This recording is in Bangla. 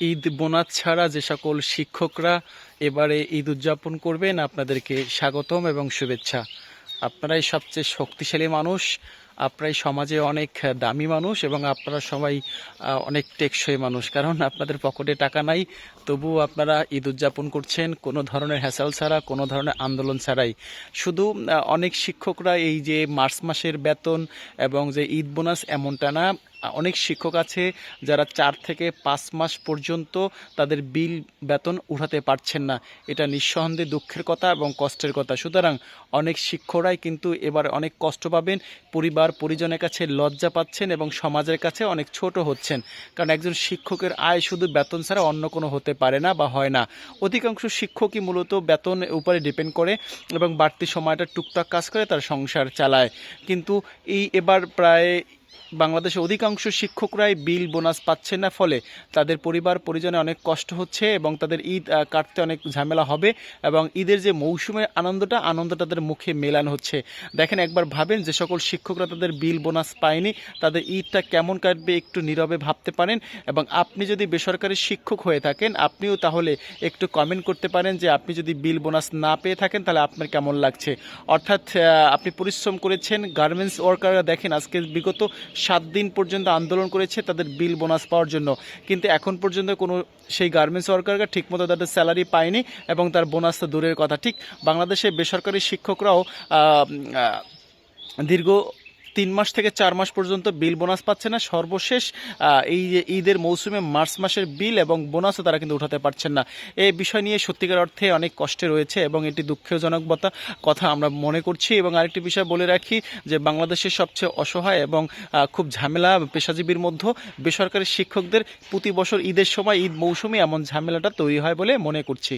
ঈদ বোনাস ছাড়া যে সকল শিক্ষকরা এবারে ঈদ উদযাপন করবেন, আপনাদেরকে স্বাগতম এবং শুভেচ্ছা। আপনারাই সবচেয়ে শক্তিশালী মানুষ, আপনারাই সমাজে অনেক দামি মানুষ এবং আপনারা সবাই অনেক টেকসই মানুষ। কারণ আপনাদের পকেটে টাকা নাই, তবুও আপনারা ঈদ উদযাপন করছেন, কোনো ধরনের হ্যাসাল ছাড়া, কোনো ধরনের আন্দোলন ছাড়াই। শুধু অনেক শিক্ষকরা এই যে মার্চ মাসের বেতন এবং যে ঈদ বোনাস এমনটা না অনেক শিক্ষক আছে যারা চার থেকে পাঁচ মাস পর্যন্ত তাদের বিল, বেতন উঠাতে পারছেন না। এটা নিঃসন্দেহে দুঃখের কথা এবং কষ্টের কথা। সুতরাং অনেক শিক্ষকরাই কিন্তু এবার অনেক কষ্ট পাবেন, পরিবার, পরিজনের কাছে লজ্জা পাচ্ছেন এবং সমাজের কাছে অনেক ছোট হচ্ছেন। কারণ একজন শিক্ষকের আয় শুধু বেতন ছাড়া অন্য কোনো হতে পারে না বা হয় না। অধিকাংশ শিক্ষকই মূলত বেতন উপরে ডিপেন্ড করে এবং বাড়তি সময়টা টুকটাক কাজ করে তার সংসার চালায়। কিন্তু এই এবার প্রায় বাংলাদেশে অধিকাংশ শিক্ষকরাই বিল, বোনাস পাচ্ছেন না, ফলে তাদের পরিবার, পরিজনে অনেক কষ্ট হচ্ছে এবং তাদের ঈদ কাটতে অনেক ঝামেলা হবে এবং ঈদের যে মৌসুমের আনন্দটা আনন্দ তাদের মুখে মেলান হচ্ছে। দেখেন, একবার ভাবেন যে সকল শিক্ষকরা তাদের বিল, বোনাস পায়নি, তাদের ঈদটা কেমন কাটবে একটু নীরবে ভাবতে পারেন এবং আপনি যদি বেসরকারি শিক্ষক হয়ে থাকেন, আপনিও তাহলে একটু কমেন্ট করতে পারেন যে আপনি যদি বিল, বোনাস না পেয়ে থাকেন, তাহলে আপনার কেমন লাগছে? অর্থাৎ আপনি পরিশ্রম করেছেন গার্মেন্টস ওয়ার্কাররা দেখেন আজকে বিগত সাত দিন পর্যন্ত আন্দোলন করেছে তাদের বিল বোনাস পাওয়ার জন্য। কিন্তু এখন পর্যন্ত কোনো সেই গার্মেন্টস ওয়ার্কাররা ঠিকমতো তাদের স্যালারি পায়নি এবং তার বোনাস তো দূরের কথা। ঠিক বাংলাদেশে বেসরকারি শিক্ষকরাও দীর্ঘ তিন মাস থেকে চার মাস পর্যন্ত বিল বোনাস পাচ্ছে না। সর্বশেষ এই যে ঈদের মৌসুমে মার্চ মাসের বিল এবং বোনাসও তারা কিন্তু উঠাতে পারছেন না। এই বিষয় নিয়ে সত্যিকার অর্থে অনেক কষ্টে রয়েছে এবং এটি দুঃখজনকতা কথা আমরা মনে করছি। এবং আরেকটি বিষয় বলে রাখি যে বাংলাদেশের সবচেয়ে অসহায় এবং খুব ঝামেলা পেশাজীবীর মধ্যে বেসরকারি শিক্ষকদের প্রতি বছর ঈদের সময় ঈদ মৌসুমে এমন ঝামেলাটা তৈরি হয় বলে মনে করছি।